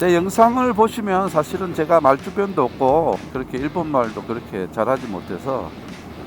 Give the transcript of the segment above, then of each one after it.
제 영상을 보시면 사실은 제가 말주변도 없고 그렇게 일본말도 그렇게 잘하지 못해서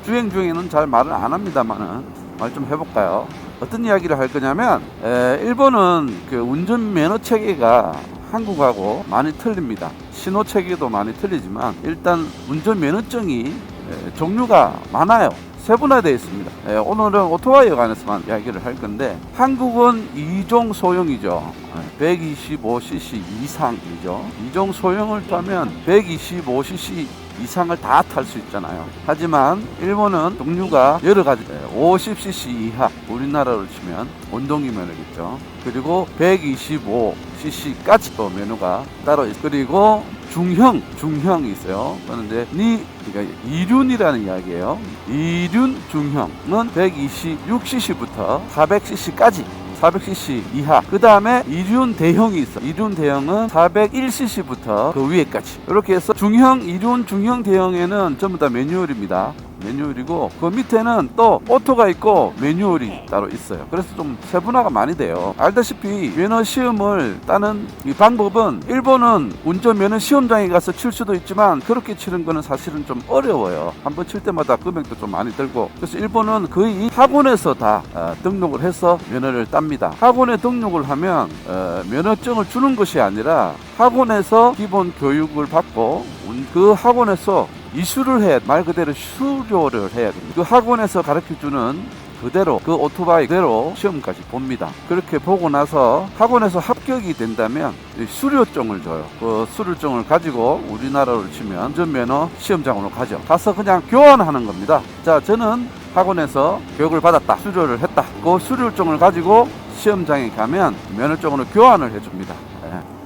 주행 중에는 잘 말을 안 합니다만은 말 좀 해볼까요? 어떤 이야기를 할 거냐면 에, 일본은 그 운전 면허 체계가 한국하고 많이 틀립니다. 신호 체계도 많이 틀리지만 일단 운전 면허증이 에, 종류가 많아요. 세분화되어 있습니다. 에, 오늘은 오토바이에 관해서만 이야기를 할 건데 한국은 2종 소형이죠. 125cc 이상이죠. 2종 소형을 타면 125cc 이상을 다 탈 수 있잖아요. 하지만 일본은 종류가 여러 가지 50cc 이하 우리나라로 치면 원동기 면허겠죠. 그리고 125cc까지 또 면허가 따로 있. 그리고 중형 중형이 있어요. 그런데 니 그러니까 이륜이라는 이야기예요. 이륜 중형은 126cc부터 400cc까지 400cc 이하. 그 다음에 이륜 대형이 있어. 이륜 대형은 401cc부터 그 위에까지. 이렇게 해서 중형, 이륜, 중형 대형에는 전부 다 매뉴얼입니다. 매뉴얼이고 그 밑에는 또 오토가 있고 매뉴얼이 따로 있어요. 그래서 좀 세분화가 많이 돼요. 알다시피 면허 시험을 따는 이 방법은 일본은 운전 면허 시험장에 가서 칠 수도 있지만 그렇게 치는 거는 사실은 좀 어려워요. 한번 칠 때마다 금액도 좀 많이 들고 그래서 일본은 거의 학원에서 다 어, 등록을 해서 면허를 땁니다. 학원에 등록을 하면 어, 면허증을 주는 것이 아니라 학원에서 기본 교육을 받고 운- 그 학원에서 이수를 해야 말 그대로 수료를 해야 됩니다. 그 학원에서 가르쳐 주는 그대로 그 오토바이 그대로 시험까지 봅니다. 그렇게 보고 나서 학원에서 합격이 된다면 이 수료증을 줘요. 그 수료증을 가지고 우리나라로 치면 운전면허 시험장으로 가죠. 가서 그냥 교환하는 겁니다. 자, 저는 학원에서 교육을 받았다. 수료를 했다. 그 수료증을 가지고 시험장에 가면 면허증으로 교환을 해줍니다.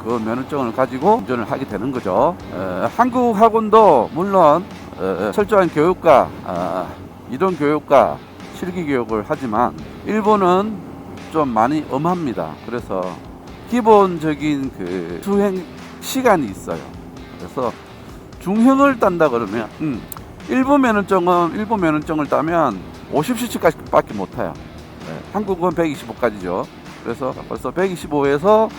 예, 그 면허증을 가지고 운전을 하게 되는 거죠. 에, 한국 학원도 물론 에, 철저한 교육과 아, 이론 교육과 실기 교육을 하지만 일본은 좀 많이 엄합니다. 그래서 기본적인 그 수행 시간이 있어요. 그래서 중형을 딴다 그러면 음, 일본 면허증은 일본 면허증을 따면 50cc까지밖에 못 타요. 네, 한국은 125까지죠. 그래서 벌써 125에서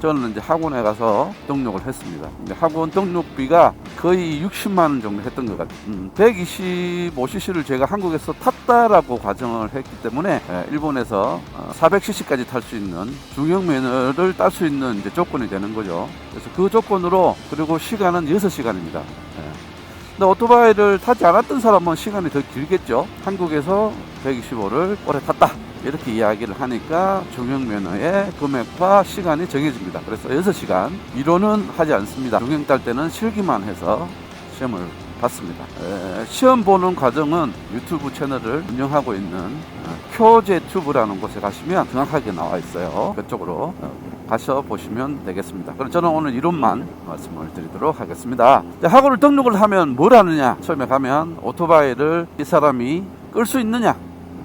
저는 이제 학원에 가서 등록을 했습니다. 근데 학원 등록비가 거의 60만 원 정도 했던 것 같아요. 음, 125cc를 제가 한국에서 탔다라고 가정을 했기 때문에 예, 일본에서 400cc까지 탈 수 있는 중형 면허를 딸 수 있는 이제 조건이 되는 거죠. 그래서 그 조건으로 그리고 시간은 6시간입니다. 근데 오토바이를 타지 않았던 사람은 시간이 더 길겠죠. 한국에서 125를 오래 탔다. 이렇게 이야기를 하니까 중형 면허의 금액과 시간이 정해집니다. 그래서 6시간 이론은 하지 않습니다. 중형 딸 때는 실기만 해서 시험을 봤습니다. 에, 시험 보는 과정은 유튜브 채널을 운영하고 있는 어, 표제튜브라는 곳에 가시면 정확하게 나와 있어요. 그쪽으로 어, 가셔 보시면 되겠습니다. 그럼 저는 오늘 이론만 말씀을 드리도록 하겠습니다. 자, 학원을 등록을 하면 뭘 하느냐? 처음에 가면 오토바이를 이 사람이 끌 수 있느냐?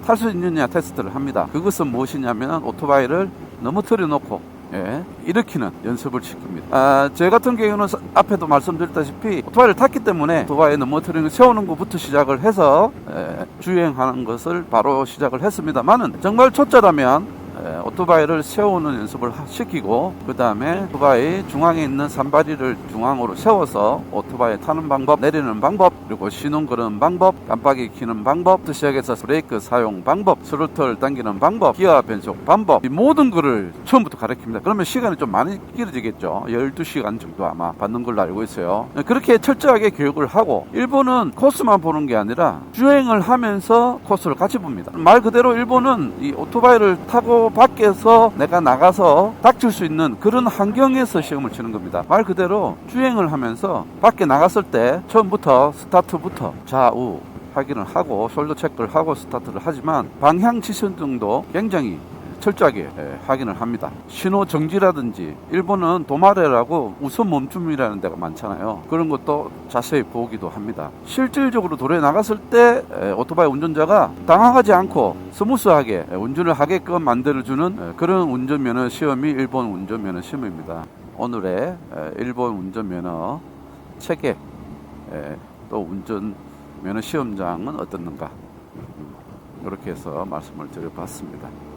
탈 수 있느냐 테스트를 합니다. 그것은 무엇이냐면 오토바이를 넘어뜨려 놓고 예, 일으키는 연습을 시킵니다. 아, 제 같은 경우는 서- 앞에도 말씀드렸다시피 오토바이를 탔기 때문에 오토바이 넘어뜨리는 세우는 것부터 시작을 해서 예, 주행하는 것을 바로 시작을 했습니다만은 정말 초짜라면 예, 오토바이를 세우는 연습을 하- 시키고 그 다음에 오토바이 중앙에 있는 산바리를 중앙으로 세워서 오토바이 타는 방법, 내리는 방법, 그리고 시동 거는 방법, 깜빡이 키는 방법, 시작해서 브레이크 사용 방법, 스로틀 당기는 방법, 기어 변속 방법 이 모든 거를 처음부터 가르칩니다. 그러면 시간이 좀 많이 길어지겠죠. 12시간 정도 아마 받는 걸로 알고 있어요. 예, 그렇게 철저하게 교육을 하고 일본은 코스만 보는 게 아니라 주행을 하면서 코스를 같이 봅니다. 말 그대로 일본은 이 오토바이를 타고 밖에 서 내가 나가서 닥칠 수 있는 그런 환경에서 시험을 치는 겁니다. 말 그대로 주행을 하면서 밖에 나갔을 때 처음부터 스타트부터 좌우 확인을 하고 숄더 체크를 하고 스타트를 하지만 방향 지선 등도 굉장히 철저하게 예, 확인을 합니다. 신호 정지라든지 일본은 도마레라고 우선 멈춤이라는 데가 많잖아요. 그런 것도 자세히 보기도 합니다. 실질적으로 도로에 나갔을 때 에, 오토바이 운전자가 당황하지 않고 스무스하게 에, 운전을 하게끔 만들어주는 에, 그런 운전면허 시험이 일본 운전면허 시험입니다. 오늘의 에, 일본 운전면허 체계 에, 또 운전면허 시험장은 어떻는가 음, 이렇게 해서 말씀을 드려봤습니다.